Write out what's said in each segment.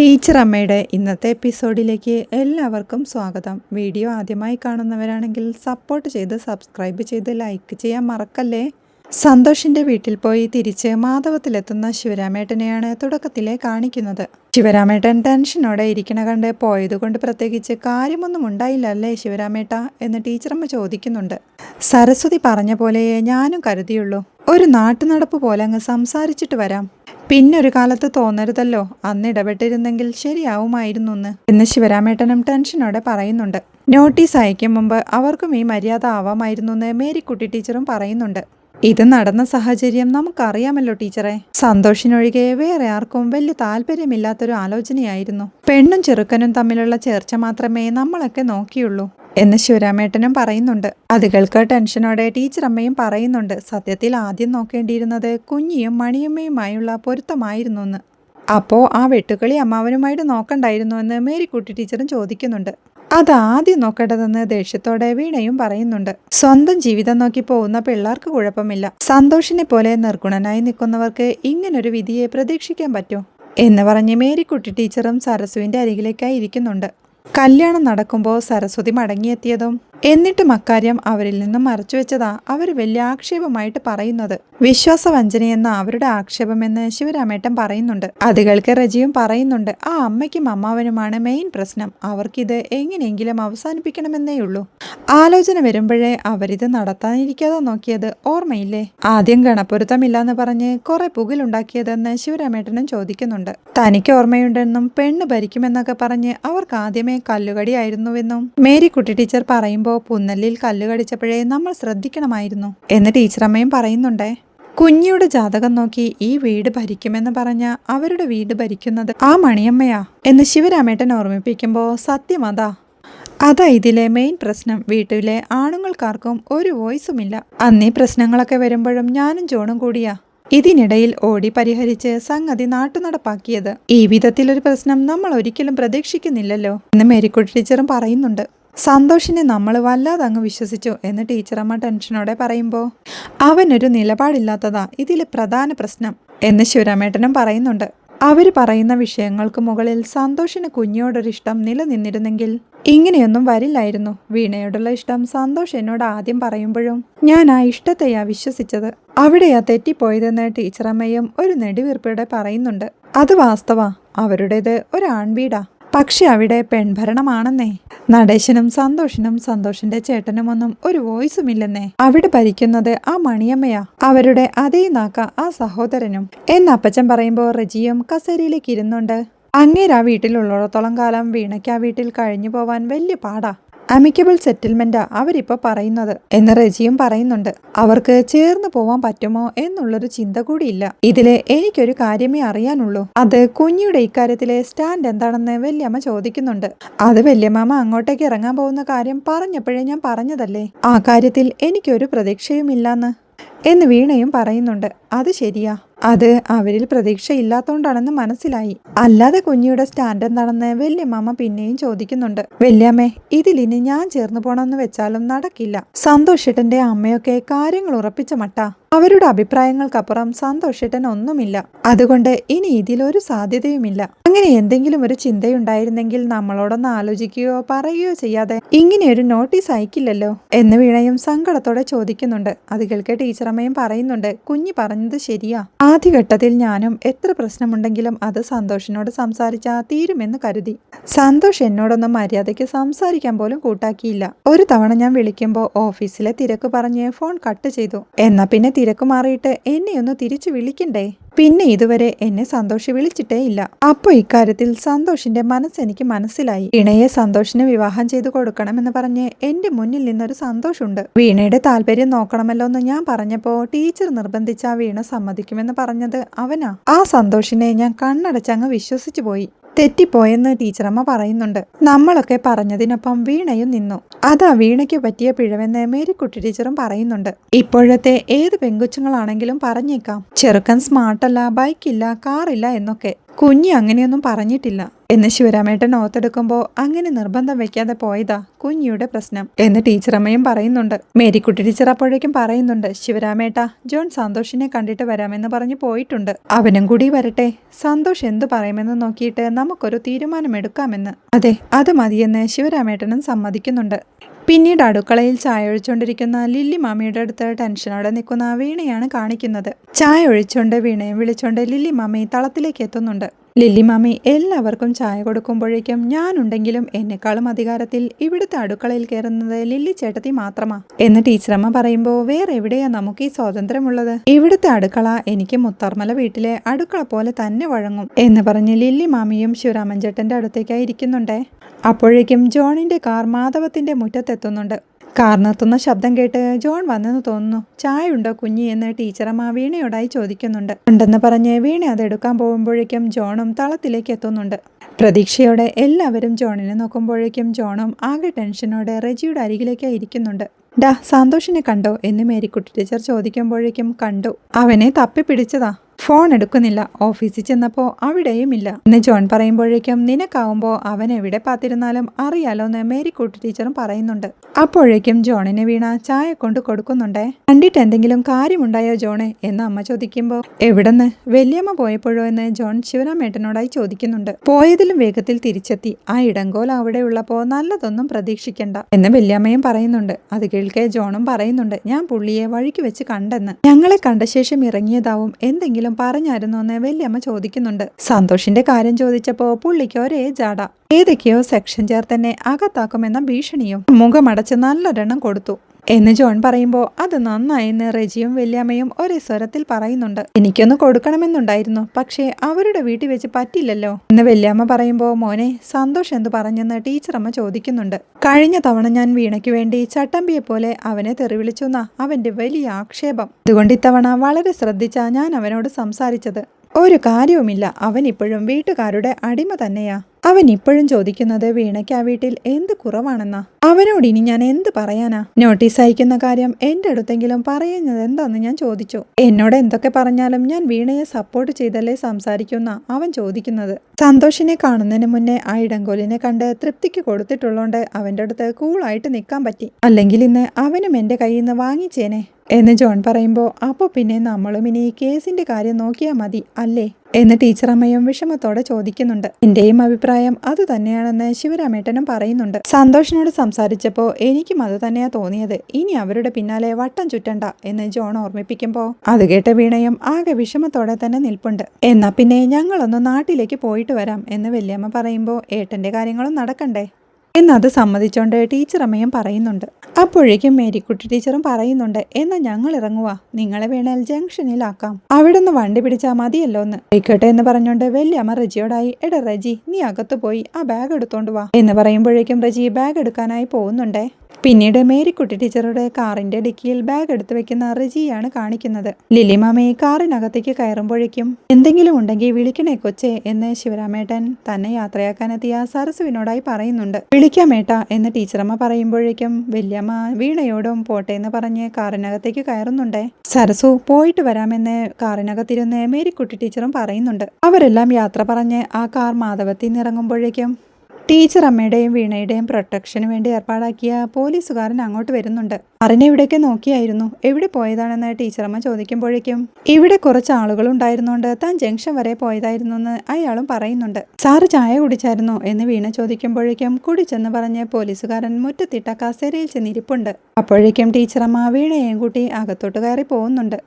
Teacher അമ്മയുടെ ഇന്നത്തെ എപ്പിസോഡിലേക്ക് എല്ലാവർക്കും സ്വാഗതം. വീഡിയോ ആദ്യമായി കാണുന്നവരാണെങ്കിൽ സപ്പോർട്ട് ചെയ്ത് സബ്സ്ക്രൈബ് ചെയ്ത് ലൈക്ക് ചെയ്യാൻ മറക്കല്ലേ? സന്തോഷിന്റെ വീട്ടിൽ പോയി തിരിച്ച് മാധവത്തിലെത്തുന്ന ശിവരാമേട്ടനെയാണ് തുടക്കത്തിലെ കാണിക്കുന്നത്. ശിവരാമേട്ടൻ ടെൻഷനോടെ ഇരിക്കണ കണ്ട് പോയതുകൊണ്ട് പ്രത്യേകിച്ച് കാര്യമൊന്നും ഉണ്ടായില്ലല്ലേ ശിവരാമേട്ട എന്ന് ടീച്ചറമ്മ ചോദിക്കുന്നുണ്ട്. സരസ്വതി പറഞ്ഞ പോലെയേ ഞാനും കരുതിയുള്ളൂ. ഒരു നാട്ടുനടപ്പ് പോലെ അങ്ങ് സംസാരിച്ചിട്ട് വരാം. പിന്നൊരു കാലത്ത് തോന്നരുതല്ലോ. അന്ന് ഇടപെട്ടിരുന്നെങ്കിൽ ശരിയാവുമായിരുന്നു എന്ന് എന്ന് ശിവരാമേട്ടനും ടെൻഷനോടെ പറയുന്നുണ്ട്. നോട്ടീസ് അയക്കും മുമ്പ് അവർക്കും ഈ മര്യാദ ആവാമായിരുന്നു എന്ന് മേരിക്കുട്ടി ടീച്ചറും പറയുന്നുണ്ട്. ഇത് നടന്ന സാഹചര്യം നമുക്കറിയാമല്ലോ ടീച്ചറെ. സന്തോഷിനൊഴികെ വേറെ ആർക്കും വലിയ താല്പര്യമില്ലാത്തൊരു ആലോചനയായിരുന്നു. പെണ്ണും ചെറുക്കനും തമ്മിലുള്ള ചേർച്ച മാത്രമേ നമ്മളൊക്കെ നോക്കിയുള്ളൂ. എന്ന് ശിവരാമേട്ടനും പറയുന്നുണ്ട്. അത് ടെൻഷനോടെ ടീച്ചർ അമ്മയും പറയുന്നുണ്ട്. സത്യത്തിൽ ആദ്യം നോക്കേണ്ടിയിരുന്നത് കുഞ്ഞിയും മണിയമ്മയുമായുള്ള പൊരുത്തമായിരുന്നു എന്ന് അപ്പോ ആ വെട്ടുകളി അമ്മാവനുമായിട്ട് നോക്കണ്ടായിരുന്നു എന്ന് മേരിക്കുട്ടി ടീച്ചറും ചോദിക്കുന്നുണ്ട്. അത് ആദ്യം നോക്കേണ്ടതെന്ന് ദേഷ്യത്തോടെ വീണയും പറയുന്നുണ്ട്. സ്വന്തം ജീവിതം നോക്കി പോകുന്ന പിള്ളേർക്ക് കുഴപ്പമില്ല. സന്തോഷിനെ പോലെ നിർഗുണനായി നിൽക്കുന്നവർക്ക് ഇങ്ങനൊരു വിധിയെ പ്രതീക്ഷിക്കാൻ പറ്റൂ എന്ന് പറഞ്ഞ് മേരിക്കുട്ടി ടീച്ചറും സരസുവിന്റെ അരികിലേക്കായി ഇരിക്കുന്നുണ്ട്. കല്യാണം നടക്കുമ്പോൾ സരസ്വതി മടങ്ങിയെത്തിയതും എന്നിട്ടും അക്കാര്യം അവരിൽ നിന്നും മറച്ചു വെച്ചതാ അവർ വലിയ ആക്ഷേപമായിട്ട് പറയുന്നത്. വിശ്വാസവഞ്ചനയെന്ന അവരുടെ ആക്ഷേപമെന്ന് ശിവരാമേട്ടൻ പറയുന്നുണ്ട്. അതുകൾക്ക് റജിയും പറയുന്നുണ്ട്. ആ അമ്മയ്ക്കും അമ്മാവനുമാണ് മെയിൻ പ്രശ്നം. അവർക്കിത് എങ്ങനെയെങ്കിലും അവസാനിപ്പിക്കണമെന്നേ ഉള്ളൂ ആലോചന വരുമ്പോഴേ അവരിത് നടത്താനിരിക്കാതെ നോക്കിയത് ഓർമ്മയില്ലേ? ആദ്യം ഗണപൊരുത്തമില്ലാന്ന് പറഞ്ഞ് കുറെ പുകിലുണ്ടാക്കിയതെന്ന് ശിവരാമേട്ടനും ചോദിക്കുന്നുണ്ട്. തനിക്ക് ഓർമ്മയുണ്ടെന്നും പെണ്ണ് ഭരിക്കുമെന്നൊക്കെ പറഞ്ഞ് അവർക്ക് ആദ്യമേ കല്ലുകടിയായിരുന്നുവെന്നും മേരിക്കുട്ടി ടീച്ചർ പറയുമ്പോൾ പറയുമ്പോൾ പുന്നല്ലിൽ കല്ല് കടിച്ചപ്പോഴേ നമ്മൾ ശ്രദ്ധിക്കണമായിരുന്നു എന്ന് ടീച്ചറമ്മയും പറയുന്നുണ്ടേ. കുഞ്ഞിയുടെ ജാതകം നോക്കി ഈ വീട് ഭരിക്കുമെന്ന് പറഞ്ഞ അവരുടെ വീട് ഭരിക്കുന്നത് ആ മണിയമ്മയാ എന്ന് ശിവരാമേട്ടൻ ഓർമ്മിപ്പിക്കുമ്പോൾ സത്യം അതാ. അതാ ഇതിലെ മെയിൻ പ്രശ്നം. വീട്ടിലെ ആണുങ്ങൾക്കാർക്കും ഒരു വോയിസുമില്ല. അന്നീ പ്രശ്നങ്ങളൊക്കെ വരുമ്പോഴും ഞാനും ജോണും കൂടിയാ. ഇതിനിടയിൽ ഓടി പരിഹരിച്ച് സംഗതി നാട്ടുനടപ്പാക്കിയത്. ഈ വിധത്തിലൊരു പ്രശ്നം നമ്മൾ ഒരിക്കലും പ്രതീക്ഷിക്കുന്നില്ലല്ലോ എന്ന് മേരിക്കുട്ടി ടീച്ചറും പറയുന്നുണ്ട്. സന്തോഷിനെ നമ്മൾ വല്ലാതെ അങ്ങ് വിശ്വസിച്ചു എന്ന് ടീച്ചറമ്മ ടെൻഷനോടെ പറയുമ്പോൾ അവനൊരു നിലപാടില്ലാത്തതാ ഇതിലെ പ്രധാന പ്രശ്നം എന്ന് ശിവരാമേട്ടനും പറയുന്നുണ്ട്. അവർ പറയുന്ന വിഷയങ്ങൾക്ക് മുകളിൽ സന്തോഷിന് കുഞ്ഞിയോടൊരിഷ്ടം നിലനിന്നിരുന്നെങ്കിൽ ഇങ്ങനെയൊന്നും വരില്ലായിരുന്നു. വീണയോടുള്ള ഇഷ്ടം സന്തോഷ് എന്നോട് ആദ്യം പറയുമ്പോഴും ഞാൻ ആ ഇഷ്ടത്തെയാ വിശ്വസിച്ചത്. അവിടെയാ തെറ്റിപ്പോയതെന്ന് ടീച്ചറമ്മയും ഒരു നെടുവീർപ്പയുടെ പറയുന്നുണ്ട്. അത് വാസ്തവ അവരുടേത് ഒരു ആൺവീടാ. പക്ഷെ അവിടെ പെൺഭരണമാണെന്നേ. നടേശനും സന്തോഷിനും സന്തോഷിന്റെ ചേട്ടനുമൊന്നും ഒരു വോയിസും ഇല്ലെന്നേ അവിടെ ഭരിക്കുന്നത് ആ മണിയമ്മയാ. അവരുടെ അതേ നാക്ക ആ സഹോദരനും. എന്ന് അപ്പച്ചൻ പറയുമ്പോൾ റജിയും കസേരയിലേക്ക് ഇരുന്നുണ്ട്. അങ്ങേരാ വീട്ടിലുള്ളിടത്തോളം കാലം വീണയ്ക്ക് ആ വീട്ടിൽ കഴിഞ്ഞു പോവാൻ വലിയ പാടാ. അമിക്കബിൾ സെറ്റിൽമെന്റാ അവരിപ്പോ പറയുന്നത്. എന്ന് റെജിയും പറയുന്നുണ്ട്. അവർക്ക് ചേർന്ന് പോവാൻ പറ്റുമോ എന്നുള്ളൊരു ചിന്ത കൂടിയില്ല. ഇതിൽ എനിക്കൊരു കാര്യമേ അറിയാനുള്ളൂ. അത് കുഞ്ഞിയുടെ ഇക്കാര്യത്തിലെ സ്റ്റാൻഡ് എന്താണെന്ന് വല്യമ്മ ചോദിക്കുന്നുണ്ട്. അത് വല്യമ്മ അങ്ങോട്ടേക്ക് ഇറങ്ങാൻ പോകുന്ന കാര്യം പറഞ്ഞപ്പോഴേ ഞാൻ പറഞ്ഞതല്ലേ? ആ കാര്യത്തിൽ എനിക്കൊരു പ്രതീക്ഷയുമില്ലാന്ന്. എന്ന് വീണയും പറയുന്നുണ്ട്. അത് ശരിയാ. അത് അവരിൽ പ്രതീക്ഷയില്ലാത്തോണ്ടാണെന്ന് മനസ്സിലായി. അല്ലാതെ കുഞ്ഞിയുടെ സ്റ്റാൻഡ് എന്താണെന്ന് വല്യമ്മ പിന്നെയും ചോദിക്കുന്നുണ്ട് വല്യമ്മേ ഇതിലിനി ഞാൻ ചേർന്ന് പോണമെന്ന് വെച്ചാലും നടക്കില്ല. സന്തോഷേട്ടന്റെ അമ്മയൊക്കെ കാര്യങ്ങൾ ഉറപ്പിച്ച മട്ട. അവരുടെ അഭിപ്രായങ്ങൾക്കപ്പുറം സന്തോഷേട്ടൻ ഒന്നുമില്ല. അതുകൊണ്ട് ഇനി ഇതിലൊരു സാധ്യതയുമില്ല. അങ്ങനെ എന്തെങ്കിലും ഒരു ചിന്തയുണ്ടായിരുന്നെങ്കിൽ നമ്മളോടൊന്ന് ആലോചിക്കുകയോ പറയുകയോ ചെയ്യാതെ ഇങ്ങനെയൊരു നോട്ടീസ് അയക്കില്ലല്ലോ എന്ന് വീണയും സങ്കടത്തോടെ ചോദിക്കുന്നുണ്ട്. അത് കേൾക്കെ ടീച്ചറമ്മയും പറയുന്നുണ്ട് കുഞ്ഞി പറഞ്ഞത് ശരിയാ. ആദ്യഘട്ടത്തിൽ ഞാനും എത്ര പ്രശ്നമുണ്ടെങ്കിലും അത് സന്തോഷിനോട് സംസാരിച്ചാ തീരുമെന്ന് കരുതി. സന്തോഷ് എന്നോടൊന്നും മര്യാദയ്ക്ക് സംസാരിക്കാൻ പോലും കൂട്ടാക്കിയില്ല. ഒരു തവണ ഞാൻ വിളിക്കുമ്പോൾ ഓഫീസിലെ തിരക്ക് പറഞ്ഞ് ഫോൺ കട്ട് ചെയ്തു. എന്നാ പിന്നെ തിരക്ക് മാറിയിട്ട് എന്നെ ഒന്ന് തിരിച്ചു വിളിക്കണ്ടേ? പിന്നെ ഇതുവരെ എന്നെ സന്തോഷ് വിളിച്ചിട്ടേ ഇല്ല. അപ്പോൾ ഇക്കാര്യത്തിൽ സന്തോഷിന്റെ മനസ്സ് എനിക്ക് മനസ്സിലായി. വീണയെ സന്തോഷിന് വിവാഹം ചെയ്തു കൊടുക്കണമെന്ന് പറഞ്ഞ് എന്റെ മുന്നിൽ നിന്നൊരു സന്തോഷമുണ്ട് വീണയുടെ താല്പര്യം നോക്കണമല്ലോ എന്ന് ഞാൻ പറഞ്ഞപ്പോ ടീച്ചർ നിർബന്ധിച്ച വീണ സമ്മതിക്കുമെന്ന് പറഞ്ഞത് അവനാ. ആ സന്തോഷിനെ ഞാൻ കണ്ണടച്ചങ്ങ് വിശ്വസിച്ചു പോയി. തെറ്റിപ്പോയെന്ന് ടീച്ചറമ്മ പറയുന്നുണ്ട്. നമ്മളൊക്കെ പറഞ്ഞതിനൊപ്പം വീണയും നിന്നു. അതാ വീണയ്ക്ക് പറ്റിയ പിഴവെന്ന് മേരിക്കുട്ടി ടീച്ചറും പറയുന്നുണ്ട്. ഇപ്പോഴത്തെ ഏത് പെങ്കുച്ചുങ്ങളാണെങ്കിലും പറഞ്ഞേക്കാം. ചെറുക്കൻ സ്മാർട്ടല്ല ബൈക്കില്ല കാറില്ല എന്നൊക്കെ. കുഞ്ഞി അങ്ങനെയൊന്നും പറഞ്ഞിട്ടില്ല. എന്ന് ശിവരാമേട്ടൻ ഓർത്തെടുക്കുമ്പോൾ അങ്ങനെ നിർബന്ധം വെക്കാതെ പോയതാ കുഞ്ഞിയുടെ പ്രശ്നം. എന്ന് ടീച്ചറമ്മയും പറയുന്നുണ്ട്. മേരിക്കുട്ടി ടീച്ചർ അപ്പോഴേക്കും പറയുന്നുണ്ട് ശിവരാമേട്ട ജോൺ സന്തോഷിനെ കണ്ടിട്ട് വരാമെന്ന് പറഞ്ഞു പോയിട്ടുണ്ട്. അവനും കൂടി വരട്ടെ. സന്തോഷ് എന്തു പറയുമെന്ന് നോക്കിയിട്ട് നമുക്കൊരു തീരുമാനമെടുക്കാമെന്ന്. അതെ അത് മതിയെന്ന് ശിവരാമേട്ടനും സമ്മതിക്കുന്നുണ്ട്. പിന്നീട് അടുക്കളയിൽ ചായ ഒഴിച്ചുകൊണ്ടിരിക്കുന്ന ലില്ലി മാമിയുടെ അടുത്ത് ടെൻഷനോടെ നിൽക്കുന്ന വീണയാണ് കാണിക്കുന്നത്. ചായ ഒഴിച്ചുകൊണ്ട് വീണയും വിളിച്ചുകൊണ്ട് ലില്ലി മാമി തളത്തിലേക്ക് എത്തുന്നുണ്ട്. ലില്ലി മാമി എല്ലാവർക്കും ചായ കൊടുക്കുമ്പോഴേക്കും ഞാനുണ്ടെങ്കിലും എന്നെക്കാളും അധികാരത്തിൽ ഇവിടുത്തെ അടുക്കളയിൽ കയറുന്നത് ലില്ലി ചേട്ടത്തി മാത്രമാ. എന്ന് ടീച്ചറമ്മ പറയുമ്പോൾ വേറെ എവിടെയാ നമുക്ക് ഈ സ്വാതന്ത്ര്യമുള്ളത്? ഇവിടുത്തെ അടുക്കള എനിക്ക് മുത്തർമല വീട്ടിലെ അടുക്കള പോലെ തന്നെ വഴങ്ങും എന്ന് പറഞ്ഞ് ലില്ലി മാമിയും ശിവരാമൻ ചേട്ടന്റെ അടുത്തേക്കായി ഇരിക്കുന്നുണ്ടേ. അപ്പോഴേക്കും ജോണിന്റെ കാർ മാധവത്തിന്റെ മുറ്റത്തെത്തുന്നുണ്ട്. കാർ നിർത്തുന്ന ശബ്ദം കേട്ട് ജോൺ വന്നെന്ന് തോന്നുന്നു. ചായ ഉണ്ടോ കുഞ്ഞി എന്ന് ടീച്ചറമ്മ വീണയോടായി ചോദിക്കുന്നുണ്ട്. ഉണ്ടെന്ന് പറഞ്ഞ് വീണ അത് എടുക്കാൻ പോകുമ്പോഴേക്കും ജോണും തളത്തിലേക്ക് എത്തുന്നുണ്ട്. പ്രതീക്ഷയോടെ എല്ലാവരും ജോണിനെ നോക്കുമ്പോഴേക്കും ജോണും ആകെ ടെൻഷനോടെ റെജിയുടെ അരികിലേക്കായി ഇരിക്കുന്നുണ്ട്. ഡാ സന്തോഷിനെ കണ്ടോ? എന്ന് മേരിക്കുട്ടി ടീച്ചർ ചോദിക്കുമ്പോഴേക്കും കണ്ടു. അവനെ തപ്പി പിടിച്ചതാ ഫോൺ എടുക്കുന്നില്ല. ഓഫീസിൽ ചെന്നപ്പോൾ അവിടെയും ഇല്ല എന്ന് ജോൺ പറയുമ്പോഴേക്കും നിനക്കാവുമ്പോൾ അവൻ എവിടെ പാത്തിരുന്നാലും അറിയാലോ എന്ന് മേരിക്കൂട്ട് ടീച്ചറും പറയുന്നുണ്ട്. അപ്പോഴേക്കും ജോണിനെ വീണ ചായ കൊണ്ട് കൊടുക്കുന്നുണ്ടേ. കണ്ടിട്ട് എന്തെങ്കിലും കാര്യമുണ്ടായോ ജോണെ? എന്ന് അമ്മ ചോദിക്കുമ്പോൾ എവിടെന്ന്? വല്യമ്മ പോയപ്പോഴോ? എന്ന് ജോൺ ശിവരാമേട്ടനോടായി ചോദിക്കുന്നുണ്ട്. പോയതിലും വേഗത്തിൽ തിരിച്ചെത്തി. ആ ഇടങ്കോൽ അവിടെ ഉള്ളപ്പോ നല്ലതൊന്നും പ്രതീക്ഷിക്കണ്ട എന്ന് വല്യമ്മയും പറയുന്നുണ്ട്. അത് കേൾക്കെ ജോണും പറയുന്നുണ്ട്. ഞാൻ പുള്ളിയെ വഴിക്ക് വെച്ച് കണ്ടെന്ന്. ഞങ്ങളെ കണ്ട ശേഷം ഇറങ്ങിയതാവും. എന്തെങ്കിലും പറഞ്ഞായിരുന്നോ എന്ന് വല്യമ്മ ചോദിക്കുന്നുണ്ട്. സന്തോഷിന്റെ കാര്യം ചോദിച്ചപ്പോ പുള്ളിക്ക് ഒരേ ജാട. ഏതൊക്കെയോ സെക്ഷൻ ചേർത്തന്നെ അകത്താക്കുമെന്ന ഭീഷണിയും മുഖമടച്ച് നല്ലൊരെണ്ണം കൊടുത്തു. എന്ന് ജോൺ പറയുമ്പോൾ അത് നന്നായെന്ന് റെജിയും വല്യമ്മയും ഒരേ സ്വരത്തിൽ പറയുന്നുണ്ട്. എനിക്കൊന്ന് കൊടുക്കണമെന്നുണ്ടായിരുന്നു പക്ഷേ അവരുടെ വീട്ടിൽ വെച്ച് പറ്റില്ലല്ലോ എന്ന് വല്യമ്മ പറയുമ്പോൾ മോനെ സന്തോഷം എന്ത് പറഞ്ഞെന്ന് ടീച്ചറമ്മ ചോദിക്കുന്നുണ്ട്. കഴിഞ്ഞ തവണ ഞാൻ വീണയ്ക്ക് വേണ്ടി ചട്ടമ്പിയെ പോലെ അവനെ തെറിവിളിച്ചു എന്നാ അവന്റെ വലിയ ആക്ഷേപം. അതുകൊണ്ട് ഇത്തവണ വളരെ ശ്രദ്ധിച്ചാ ഞാൻ അവനോട് സംസാരിച്ചത്. ഒരു കാര്യവുമില്ല. അവൻ ഇപ്പോഴും വീട്ടുകാരുടെ അടിമ തന്നെയാ. അവൻ ഇപ്പോഴും ചോദിക്കുന്നത് വീണയ്ക്ക് ആ വീട്ടിൽ എന്ത് കുറവാണെന്നാ. അവനോട് ഇനി ഞാൻ എന്ത് പറയാനാ? നോട്ടീസ് അയക്കുന്ന കാര്യം എന്റെ അടുത്തെങ്കിലും പറയുന്നത് എന്താന്ന് ഞാൻ ചോദിച്ചു. എന്നോട് എന്തൊക്കെ പറഞ്ഞാലും ഞാൻ വീണയെ സപ്പോർട്ട് ചെയ്തല്ലേ സംസാരിക്കുന്ന അവൻ ചോദിക്കുന്നത്. സന്തോഷിനെ കാണുന്നതിന് മുന്നേ ആ ഇടങ്കോലിനെ കണ്ട് തൃപ്തിക്ക് കൊടുത്തിട്ടുള്ളോണ്ട് അവന്റെ അടുത്ത് കൂളായിട്ട് നിൽക്കാൻ പറ്റി. അല്ലെങ്കിൽ ഇന്ന് അവനും എന്റെ കയ്യിൽ നിന്ന് വാങ്ങിച്ചേനെ. എന്ന് ജോൺ പറയുമ്പോൾ അപ്പോൾ പിന്നെ നമ്മളും ഇനി ഈ കേസിന്റെ കാര്യം നോക്കിയാൽ മതി അല്ലേ? എന്ന് ടീച്ചറമ്മയും വിഷമത്തോടെ ചോദിക്കുന്നുണ്ട്. എന്റെയും അഭിപ്രായം അത് തന്നെയാണെന്ന് ശിവരാമേട്ടനും പറയുന്നുണ്ട്. സന്തോഷിനോട് സംസാരിച്ചപ്പോൾ എനിക്കും അത് തന്നെയാ തോന്നിയത്. ഇനി അവരുടെ പിന്നാലെ വട്ടം ചുറ്റണ്ട എന്ന് ജോൺ ഓർമ്മിപ്പിക്കുമ്പോൾ അത് കേട്ട വീണയും ആകെ വിഷമത്തോടെ തന്നെ നിൽപ്പുണ്ട്. എന്നാ പിന്നെ ഞങ്ങളൊന്ന് നാട്ടിലേക്ക് പോയിട്ട് വരാം എന്ന് വല്യമ്മ പറയുമ്പോൾ ഏട്ടന്റെ കാര്യങ്ങളും നടക്കണ്ടേ? എന്നത് സമ്മതിച്ചോണ്ട് ടീച്ചർ അമ്മയും പറയുന്നുണ്ട്. അപ്പോഴേക്കും മേരിക്കുട്ടി ടീച്ചറും പറയുന്നുണ്ട് എന്നാ ഞങ്ങൾ ഇറങ്ങുക നിങ്ങളെ വേണേൽ ജംഗ്ഷനിലാക്കാം. നിന്ന് വണ്ടി പിടിച്ചാൽ മതിയല്ലോ എന്ന് ആയിക്കോട്ടെ എന്ന് പറഞ്ഞുകൊണ്ട് വല്യമ്മ റജിയോടായി എടാ റജി നീ അകത്ത് പോയി ആ ബാഗ് എടുത്തോണ്ട് വാ. എന്ന് പറയുമ്പോഴേക്കും റജി ബാഗ് എടുക്കാനായി പോകുന്നുണ്ടേ. പിന്നീട് മേരിക്കുട്ടി ടീച്ചറുടെ കാറിന്റെ ഡിക്കിയിൽ ബാഗ് എടുത്തു വെക്കുന്ന റിജിയാണ് കാണിക്കുന്നത്. ലിലിമാമയെ കാറിനകത്തേക്ക് കയറുമ്പോഴേക്കും എന്തെങ്കിലും ഉണ്ടെങ്കിൽ വിളിക്കണേ കൊച്ചേ എന്ന് ശിവരാമേട്ടൻ തന്നെ യാത്രയാക്കാനെത്തിയ സരസുവിനോടായി പറയുന്നുണ്ട്. വിളിക്കാമേട്ട എന്ന് ടീച്ചറമ്മ പറയുമ്പോഴേക്കും വല്യമ്മ വീണയോടും പോട്ടെ എന്ന് പറഞ്ഞ് കാറിനകത്തേക്ക് കയറുന്നുണ്ടേ. സരസു പോയിട്ട് വരാമെന്ന് കാറിനകത്തിരുന്ന് മേരിക്കുട്ടി ടീച്ചറും പറയുന്നുണ്ട്. അവരെല്ലാം യാത്ര പറഞ്ഞ് ആ കാർ മാധവത്തിൽ നിന്ന് ഇറങ്ങുമ്പോഴേക്കും ടീച്ചർ അമ്മയുടെയും വീണയുടെയും പ്രൊട്ടക്ഷന് വേണ്ടി ഏർപ്പാടാക്കിയ പോലീസുകാരൻ അങ്ങോട്ട് വരുന്നുണ്ട്. അറിനെ ഇവിടേക്ക് നോക്കിയായിരുന്നു. എവിടെ പോയതാണെന്ന് ടീച്ചറമ്മ ചോദിക്കുമ്പോഴേക്കും ഇവിടെ കുറച്ച് ആളുകൾ ഉണ്ടായിരുന്നുകൊണ്ട് താൻ ജംഗ്ഷൻ വരെ പോയതായിരുന്നു എന്ന് അയാളും പറയുന്നുണ്ട്. സാറ് ചായ കുടിച്ചായിരുന്നോ? എന്ന് വീണ ചോദിക്കുമ്പോഴേക്കും കുടിച്ചെന്ന് പറഞ്ഞ് പോലീസുകാരൻ മുറ്റത്തിട്ട കസേരയിൽ ചെന്നിരിപ്പുണ്ട്. അപ്പോഴേക്കും ടീച്ചറമ്മ വീണയെയും കൂട്ടി അകത്തോട്ട് കയറി പോകുന്നുണ്ട്.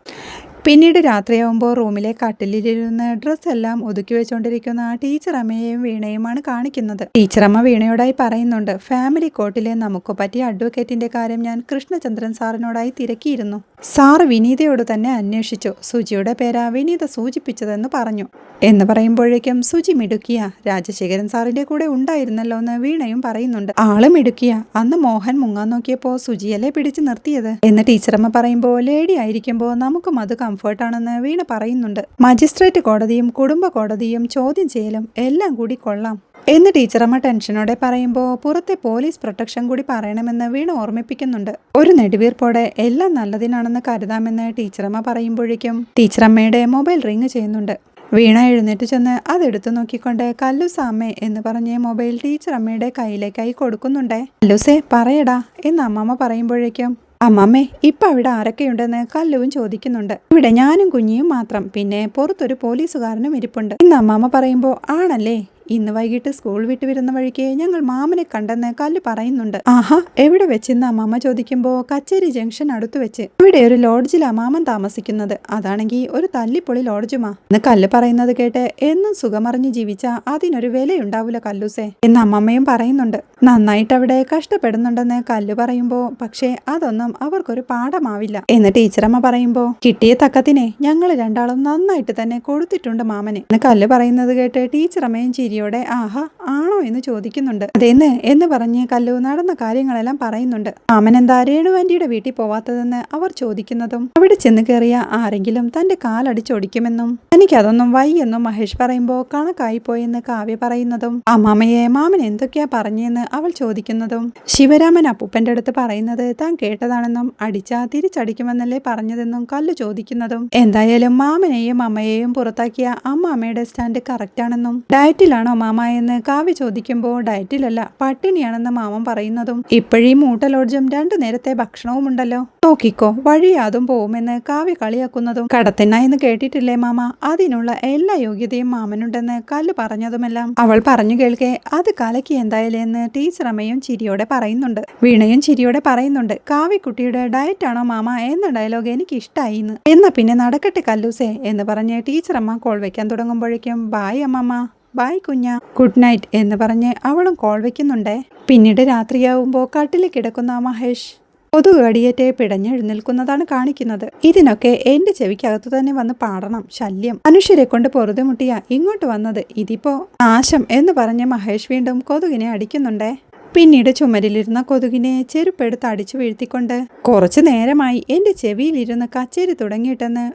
പിന്നീട് രാത്രിയാവുമ്പോൾ റൂമിലെ കട്ടിലിരുന്ന് ഡ്രസ് എല്ലാം ഒതുക്കി വെച്ചുകൊണ്ടിരിക്കുന്ന ആ ടീച്ചർ അമ്മയെയും വീണയുമാണ് കാണിക്കുന്നത്. ടീച്ചർ അമ്മ വീണയോടായി പറയുന്നുണ്ട് ഫാമിലി കോർട്ടിലെ നമുക്ക് പറ്റിയ അഡ്വക്കേറ്റിന്റെ കാര്യം ഞാൻ കൃഷ്ണചന്ദ്രൻ സാറിനോടായി തിരക്കിയിരുന്നു. സാറ് വിനീതയോട് തന്നെ അന്വേഷിച്ചു. സുജിയുടെ പേരാ വിനീത സൂചിപ്പിച്ചതെന്ന് പറഞ്ഞു. എന്ന് പറയുമ്പോഴേക്കും സുജി മിടുക്കിയ രാജശേഖരൻ സാറിന്റെ കൂടെ ഉണ്ടായിരുന്നല്ലോ എന്ന് വീണയും പറയുന്നുണ്ട്. ആൾ മിടുക്കിയ അന്ന് മോഹൻ മുങ്ങാൻ നോക്കിയപ്പോ സുജിയല്ലേ പിടിച്ചു നിർത്തിയത്? എന്ന് ടീച്ചറമ്മ പറയുമ്പോൾ ലേഡി ആയിരിക്കുമ്പോൾ നമുക്കും അത് കംഫർട്ടാണെന്ന് വീണ പറയുന്നുണ്ട്. മജിസ്ട്രേറ്റ് കോടതിയും കുടുംബ കോടതിയും ചോദ്യം ചെയ്യലും എല്ലാം കൂടി കൊള്ളാം. എന്ന് ടീച്ചറമ്മ ടെൻഷനോടെ പറയുമ്പോൾ പുറത്തെ പോലീസ് പ്രൊട്ടക്ഷൻ കൂടി പറയണമെന്ന് വീണ ഓർമ്മിപ്പിക്കുന്നുണ്ട്. ഒരു നെടുവീർപ്പോടെ എല്ലാം നല്ലതിനാണെന്ന് കരുതാമെന്ന് ടീച്ചറമ്മ പറയുമ്പോഴേക്കും ടീച്ചറമ്മയുടെ മൊബൈൽ റിങ് ചെയ്യുന്നുണ്ട്. വീണ എഴുന്നേറ്റ് ചെന്ന് അതെടുത്തു നോക്കിക്കൊണ്ട് കല്ലുസാമേ എന്ന് പറഞ്ഞ് മൊബൈൽ ടീച്ചറമ്മയുടെ കയ്യിലേക്കായി കൊടുക്കുന്നുണ്ടേ. കല്ലുസേ പറയടാ എന്ന് അമ്മമ്മ പറയുമ്പോഴേക്കും അമ്മമ്മേ ഇപ്പൊ അവിടെ ആരൊക്കെയുണ്ടെന്ന് കല്ലുവും ചോദിക്കുന്നുണ്ട്. ഇവിടെ ഞാനും കുഞ്ഞിയും മാത്രം. പിന്നെ പുറത്തൊരു പോലീസുകാരനും ഇരിപ്പുണ്ട്. ഇന്ന് അമ്മമ്മ പറയുമ്പോ ആണല്ലേ? ഇന്ന് വൈകിട്ട് സ്കൂൾ വിട്ട് വരുന്ന വഴിക്ക് ഞങ്ങൾ മാമനെ കണ്ടെന്ന് കല്ല് പറയുന്നുണ്ട്. ആഹാ എവിടെ വെച്ചെന്ന് അമ്മമ്മ ചോദിക്കുമ്പോ കച്ചേരി ജംഗ്ഷൻ അടുത്ത് വെച്ച്. ഇവിടെ ഒരു ലോഡ്ജിലാ മാമൻ താമസിക്കുന്നത്. അതാണെങ്കിൽ ഒരു തല്ലിപ്പൊളി ലോഡ്ജുമാ. എന്ന് കല്ല് പറയുന്നത് കേട്ട് എന്നും സുഖമറിഞ്ഞ് ജീവിച്ച അതിനൊരു വിലയുണ്ടാവൂല കല്ലൂസേ. എന്ന് അമ്മമ്മയും പറയുന്നുണ്ട്. നന്നായിട്ട് അവിടെ കഷ്ടപ്പെടുന്നുണ്ടെന്ന് കല്ല് പറയുമ്പോ പക്ഷേ അതൊന്നും അവർക്കൊരു പാഠമാവില്ല. എന്ന് ടീച്ചറമ്മ പറയുമ്പോ കിട്ടിയ തക്കത്തിനെ ഞങ്ങൾ രണ്ടാളും നന്നായിട്ട് തന്നെ കൊടുത്തിട്ടുണ്ട് മാമനെ. എന്ന് കല്ല് പറയുന്നത് കേട്ട് ടീച്ചറമ്മയും ചിരിയോടെ ആഹാ ആണോ എന്ന് ചോദിക്കുന്നുണ്ട്. അതെന്ന് എന്ന് പറഞ്ഞ് കല്ലു നടന്ന കാര്യങ്ങളെല്ലാം പറയുന്നുണ്ട്. മാമനെന്താ രേണുവാന്റിയുടെ വീട്ടിൽ പോവാത്തതെന്ന് അവർ ചോദിക്കുന്നതും അവിടെ ചെന്ന് കയറിയ ആരെങ്കിലും തന്റെ കാലടിച്ചൊടിക്കുമെന്നും എനിക്കതൊന്നും വയ്യെന്നും മഹേഷ് പറയുമ്പോ കണക്കായി പോയെന്ന് കാവ്യ പറയുന്നതും അമ്മാമയെ മാമൻ എന്തൊക്കെയാ പറഞ്ഞെന്ന് അവൾ ചോദിക്കുന്നതും ശിവരാമൻ അപ്പൂപ്പന്റെ അടുത്ത് പറയുന്നത് താൻ കേട്ടതാണെന്നും അടിച്ചാ തിരിച്ചടിക്കുമെന്നല്ലേ പറഞ്ഞതെന്നും കല്ലു ചോദിക്കുന്നതും എന്തായാലും മാമനെയും അമ്മയെയും പുറത്താക്കിയ അമ്മാമയുടെ സ്റ്റാൻഡ് കറക്റ്റാണെന്നും ഡയറ്റിലാണോ മാമ എന്ന് കാവ്യ ചോദിക്കുമ്പോൾ ഡയറ്റിലല്ല പട്ടിണിയാണെന്ന് മാമൻ പറയുന്നതും. ഇപ്പോഴീ മൂട്ട ലോഡ്ജും രണ്ടു നേരത്തെ ഭക്ഷണവും ഉണ്ടല്ലോ നോക്കിക്കോ വഴി അതും പോവുമെന്ന് കാവ്യ കളിയാക്കുന്നതും. കടത്തിന എന്ന് കേട്ടിട്ടില്ലേ മാമ? അതിനുള്ള എല്ലാ യോഗ്യതയും മാമനുണ്ടെന്ന് കല്ല് പറഞ്ഞതുമെല്ലാം. അവൾ പറഞ്ഞു കേൾക്കെ അത് കലക്കി എന്തായാലും എന്ന് ടീച്ചർ അമ്മയും ചിരിയോടെ പറയുന്നുണ്ട്. വീണയും ചിരിയോടെ പറയുന്നുണ്ട് കാവ്യക്കുട്ടിയുടെ ഡയറ്റ് ആണോ മാമ എന്ന ഡയലോഗ് എനിക്ക് ഇഷ്ടമായി എന്ന്. എന്നാ പിന്നെ നടക്കട്ടെ കല്ലൂസേ എന്ന് പറഞ്ഞ് ടീച്ചർ അമ്മ കോൾ വെക്കാൻ തുടങ്ങുമ്പോഴേക്കും ബായ് അമ്മമ്മ. ബായ് കുഞ്ഞ. ഗുഡ് നൈറ്റ് എന്ന് പറഞ്ഞ് അവളും കോൾ വെക്കുന്നുണ്ടേ. പിന്നീട് രാത്രിയാവുമ്പോൾ കട്ടിലെ കിടക്കുന്ന മഹേഷ് കൊതുക് കടിയേറ്റെ പിടഞ്ഞെഴുന്നേൽക്കുന്നതാണ് കാണിക്കുന്നത്. ഇതിനൊക്കെ എന്റെ ചെവിക്കകത്തു തന്നെ വന്ന് പാടണം ശല്യം. മനുഷ്യരെ കൊണ്ട് പൊറുതുമുട്ടിയ ഇങ്ങോട്ട് വന്നത്. ഇതിപ്പോ നാശം എന്ന് പറഞ്ഞ് മഹേഷ് വീണ്ടും കൊതുകിനെ അടിക്കുന്നുണ്ടേ. പിന്നീട് ചുമരിലിരുന്ന കൊതുകിനെ ചെരുപ്പെടുത്ത് അടിച്ചു വീഴ്ത്തിക്കൊണ്ട് കുറച്ചു നേരമായി എന്റെ ചെവിയിലിരുന്ന് കച്ചേരി തുടങ്ങിയിട്ടെന്ന്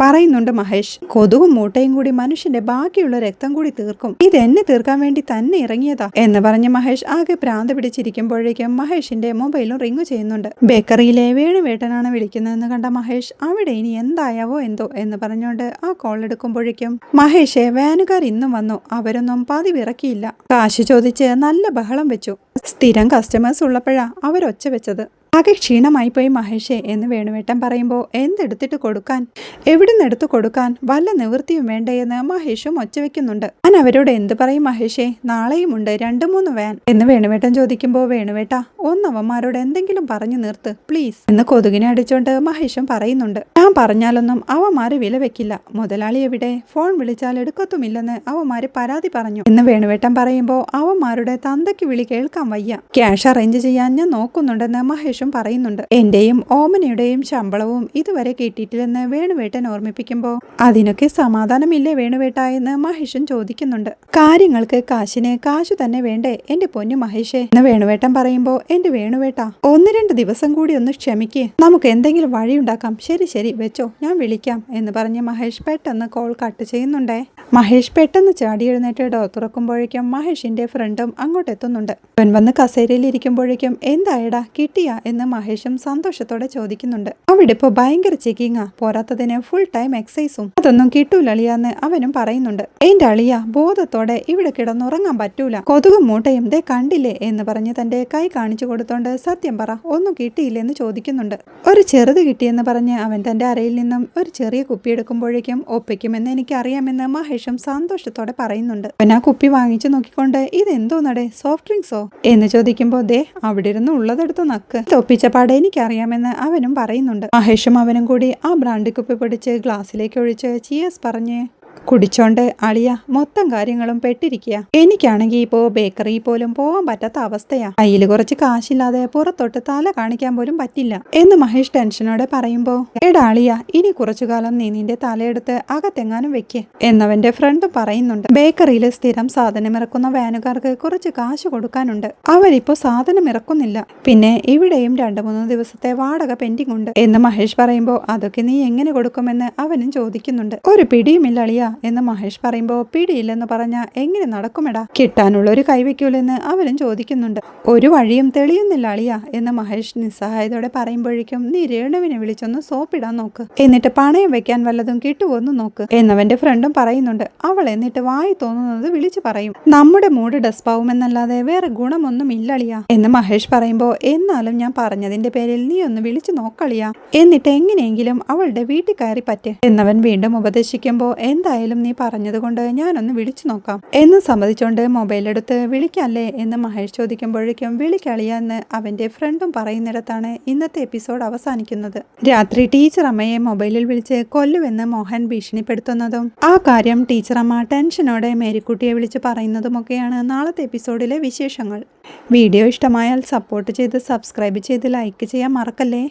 പറയുന്നുണ്ട് മഹേഷ്. കൊതുകും മൂട്ടയും കൂടി മനുഷ്യന്റെ ബാക്കിയുള്ള രക്തം കൂടി തീർക്കും. ഇത് എന്നെ തീർക്കാൻ വേണ്ടി തന്നെ ഇറങ്ങിയതാ എന്ന് പറഞ്ഞ് മഹേഷ് ആകെ ഭ്രാന്ത് പിടിച്ചിരിക്കുമ്പോഴേക്കും മഹേഷിന്റെ മൊബൈലും റിങ് ചെയ്യുന്നുണ്ട്. ബേക്കറിയിലെ വേണുവേട്ടനാണ് വിളിക്കുന്നതെന്ന് കണ്ട മഹേഷ് അവിടെ ഇനി എന്തായാവോ എന്തോ? എന്ന് പറഞ്ഞുകൊണ്ട് ആ കോൾ എടുക്കുമ്പോഴേക്കും മഹേഷെ വാനുകാർ ഇന്നും വന്നു. അവരൊന്നും പതിവിറക്കിയില്ല. കാശ് ചോദിച്ച് നല്ല ബഹളം വെച്ചു. സ്ഥിരം കസ്റ്റമേഴ്സ് ഉള്ളപ്പോഴാ അവരൊച്ച വെച്ചത്. ആകെ ക്ഷീണമായി പോയി മഹേഷേ എന്ന് വേണുവേട്ടൻ പറയുമ്പോൾ എന്തെടുത്തിട്ട് കൊടുക്കാൻ? എവിടുന്ന് എടുത്തു കൊടുക്കാൻ? വല്ല നിവൃത്തിയും വേണ്ടേയെന്ന് മഹേഷും ഒച്ചവെക്കുന്നുണ്ട് ഞാൻ അവരോട് എന്ത് പറയും മഹേഷേ? നാളെയുമുണ്ട് രണ്ടു മൂന്ന് വാൻ. എന്ന് വേണുവേട്ടൻ ചോദിക്കുമ്പോൾ വേണുവേട്ട ഒന്നവന്മാരോട് എന്തെങ്കിലും പറഞ്ഞു നിർത്ത് പ്ലീസ്. എന്ന് കൊതുകിനെ അടിച്ചോണ്ട് മഹേഷും പറയുന്നുണ്ട്. ഞാൻ പറഞ്ഞാലൊന്നും അവന്മാര് വില വെക്കില്ല. മുതലാളി എവിടെ? ഫോൺ വിളിച്ചാൽ എടുക്കത്തുമില്ലെന്ന് അവന്മാര് പരാതി പറഞ്ഞു. എന്ന് വേണുവേട്ടൻ പറയുമ്പോൾ അവന്മാരുടെ തന്തയ്ക്ക് വിളി കേൾക്കാൻ വയ്യ. ക്യാഷ് അറേഞ്ച് ചെയ്യാൻ ഞാൻ നോക്കുന്നുണ്ടെന്ന് മഹേഷും പറയുന്നുണ്ട് എന്റെയും ഓമനയുടെയും ശമ്പളവും ഇതുവരെ കിട്ടിയിട്ടില്ലെന്ന് വേണുവേട്ടൻ ഓർമ്മിപ്പിക്കുമ്പോൾ അതിനൊക്കെ സമാധാനമില്ലേ വേണുവേട്ട എന്ന് മഹേഷൻ ചോദിക്കുന്നുണ്ട്. കാര്യങ്ങൾക്ക് കാശിന് കാശു തന്നെ വേണ്ടേ എന്റെ പൊന്നു മഹേഷേ എന്ന് വേണുവേട്ടൻ പറയുമ്പോൾ എന്റെ വേണുവേട്ട ഒന്ന് രണ്ട് ദിവസം കൂടി ഒന്ന് ക്ഷമിക്കേ. നമുക്ക് എന്തെങ്കിലും വഴിയുണ്ടാക്കാം ശരി ശരി വെച്ചോ ഞാൻ വിളിക്കാം എന്ന് പറഞ്ഞ് മഹേഷ് പെട്ടെന്ന് കോൾ കട്ട് ചെയ്യുന്നുണ്ടേ. മഹേഷ് പെട്ടെന്ന് ചാടി എഴുന്നേറ്റ് ഡോർ തുറക്കുമ്പോഴേക്കും മഹേഷിന്റെ ഫ്രണ്ടും അങ്ങോട്ടെത്തുന്നുണ്ട്. വന്ന് കസേരയിൽ ഇരിക്കുമ്പോഴേക്കും എന്തായടാ കിട്ടിയാ? എന്ന് മഹേഷും സന്തോഷത്തോടെ ചോദിക്കുന്നുണ്ട്. അവിടെ ഇപ്പൊ ഭയങ്കര ചെക്കിങ്ങാ പോരാത്തതിന് ഫുൾ ടൈം എക്സസൈസും അതൊന്നും കിട്ടൂല അളിയാന്ന് അവനും പറയുന്നുണ്ട്. എന്റെ അളിയ ബോധത്തോടെ ഇവിടെ കിടന്നുറങ്ങാൻ പറ്റൂല. കൊതുകും മൂട്ടയും ദേ കണ്ടില്ലേ? എന്ന് പറഞ്ഞ് തന്റെ കൈ കാണിച്ചു കൊടുത്തോണ്ട് സത്യം പറ ഒന്നും കിട്ടിയില്ലെന്ന് ചോദിക്കുന്നുണ്ട്. ഒരു ചെറുത് കിട്ടിയെന്ന് പറഞ്ഞ് അവൻ തന്റെ അരയിൽ നിന്നും ഒരു ചെറിയ കുപ്പി എടുക്കുമ്പോഴേക്കും ഒപ്പിക്കുമെന്ന് എനിക്ക് അറിയാമെന്ന് മഹേഷും സന്തോഷത്തോടെ പറയുന്നുണ്ട്. അവൻ ആ കുപ്പി വാങ്ങിച്ചു നോക്കിക്കൊണ്ട് ഇതെന്തോ നടേ സോഫ്റ്റ് ഡ്രിങ്ക്സോ എന്ന് ചോദിക്കുമ്പോ ദേ അവിടെ ഇരുന്ന് ഉള്ളതെടുത്ത് നക്ക്. ഒപ്പിച്ച പാടെ എനിക്കറിയാമെന്ന് അവനും പറയുന്നുണ്ട്. മഹേഷും അവനും കൂടി ആ ബ്രാൻഡ് കുപ്പി പിടിച്ച് ഗ്ലാസ്സിലേക്ക് ഒഴിച്ച് ചിയേഴ്സ് പറഞ്ഞ്. കുടിച്ചോണ്ട് അളിയ മൊത്തം കാര്യങ്ങളും പെട്ടിരിക്കുക എനിക്കാണെങ്കിൽ ഇപ്പോ ബേക്കറി പോലും പോവാൻ പറ്റാത്ത അവസ്ഥയാ. കയ്യിൽ കുറച്ച് കാശില്ലാതെ പുറത്തോട്ട് തല കാണിക്കാൻ പോലും പറ്റില്ല. എന്ന് മഹേഷ് ടെൻഷനോടെ പറയുമ്പോ എടാ അളിയ ഇനി കുറച്ചു കാലം നീ നിന്റെ തലയെടുത്ത് അകത്തെങ്ങാനും വെക്ക്. എന്നവന്റെ ഫ്രണ്ട് പറയുന്നുണ്ട് ബേക്കറിയിൽ സ്ഥിരം സാധനം ഇറക്കുന്ന വാനുകാർക്ക് കുറച്ച് കാശ് കൊടുക്കാനുണ്ട്. അവരിപ്പോ സാധനം ഇറക്കുന്നില്ല. പിന്നെ ഇവിടെയും രണ്ടു മൂന്ന് ദിവസത്തെ വാടക പെൻഡിങ് ഉണ്ട് എന്ന് മഹേഷ് പറയുമ്പോ അതൊക്കെ നീ എങ്ങനെ കൊടുക്കുമെന്ന് അവനും ചോദിക്കുന്നുണ്ട്. ഒരു പിടിയുമില്ല അളിയ. എന്ന് മഹേഷ് പറയുമ്പോൾ പിടിയില്ലെന്ന് പറഞ്ഞാൽ എങ്ങനെ നടക്കുമെടാ? കിട്ടാനുള്ള ഒരു കൈവയ്ക്കൂലെന്ന് അവനും ചോദിക്കുന്നുണ്ട്. ഒരു വഴിയും തെളിയുന്നില്ല അളിയ എന്ന് മഹേഷ് നിസ്സഹായതയോടെ പറയുമ്പോഴേക്കും നീ രേണുവിനെ വിളിച്ചൊന്ന് സോപ്പിടാൻ നോക്ക്. എന്നിട്ട് പണയം വെക്കാൻ വല്ലതും കിട്ടുമോന്ന് നോക്ക്. എന്നവന്റെ ഫ്രണ്ടും പറയുന്നുണ്ട്. അവൾ എന്നിട്ട് വായി തോന്നുന്നത് വിളിച്ചു പറയും. നമ്മുടെ മൂഡ് ഡസ്പാവുമെന്നല്ലാതെ വേറെ ഗുണമൊന്നും ഇല്ലളിയ എന്ന് മഹേഷ് പറയുമ്പോ എന്നാലും ഞാൻ പറഞ്ഞതിന്റെ പേരിൽ നീ ഒന്ന് വിളിച്ചു നോക്കളിയ എന്നിട്ട് എങ്ങനെയെങ്കിലും അവളുടെ വീട്ടിൽ കയറി പറ്റേ. എന്നവൻ വീണ്ടും ഉപദേശിക്കുമ്പോ എന്തായാലും നീ പറഞ്ഞതുകൊണ്ട് ഞാനൊന്ന് വിളിച്ചു നോക്കാം. എന്ന് സമ്മതിച്ചുകൊണ്ട് മൊബൈൽ എടുത്ത് വിളിക്കല്ലേ എന്ന് മഹേഷ് ചോദിക്കുമ്പോഴേക്കും വിളിക്കളിയെന്ന് അവന്റെ ഫ്രണ്ടും പറയുന്നിടത്താണ് ഇന്നത്തെ എപ്പിസോഡ് അവസാനിക്കുന്നത്. രാത്രി ടീച്ചർ അമ്മയെ മൊബൈലിൽ വിളിച്ച് കൊല്ലുവെന്ന് മോഹൻ ഭീഷണിപ്പെടുത്തുന്നതും ആ കാര്യം ടീച്ചർ അമ്മ ടെൻഷനോടെ മേരിക്കുട്ടിയെ വിളിച്ച് പറയുന്നതുമൊക്കെയാണ് നാളത്തെ എപ്പിസോഡിലെ വിശേഷങ്ങൾ. വീഡിയോ ഇഷ്ടമായാൽ സപ്പോർട്ട് ചെയ്ത് സബ്സ്ക്രൈബ് ചെയ്ത് ലൈക്ക് ചെയ്യാൻ മറക്കല്ലേ?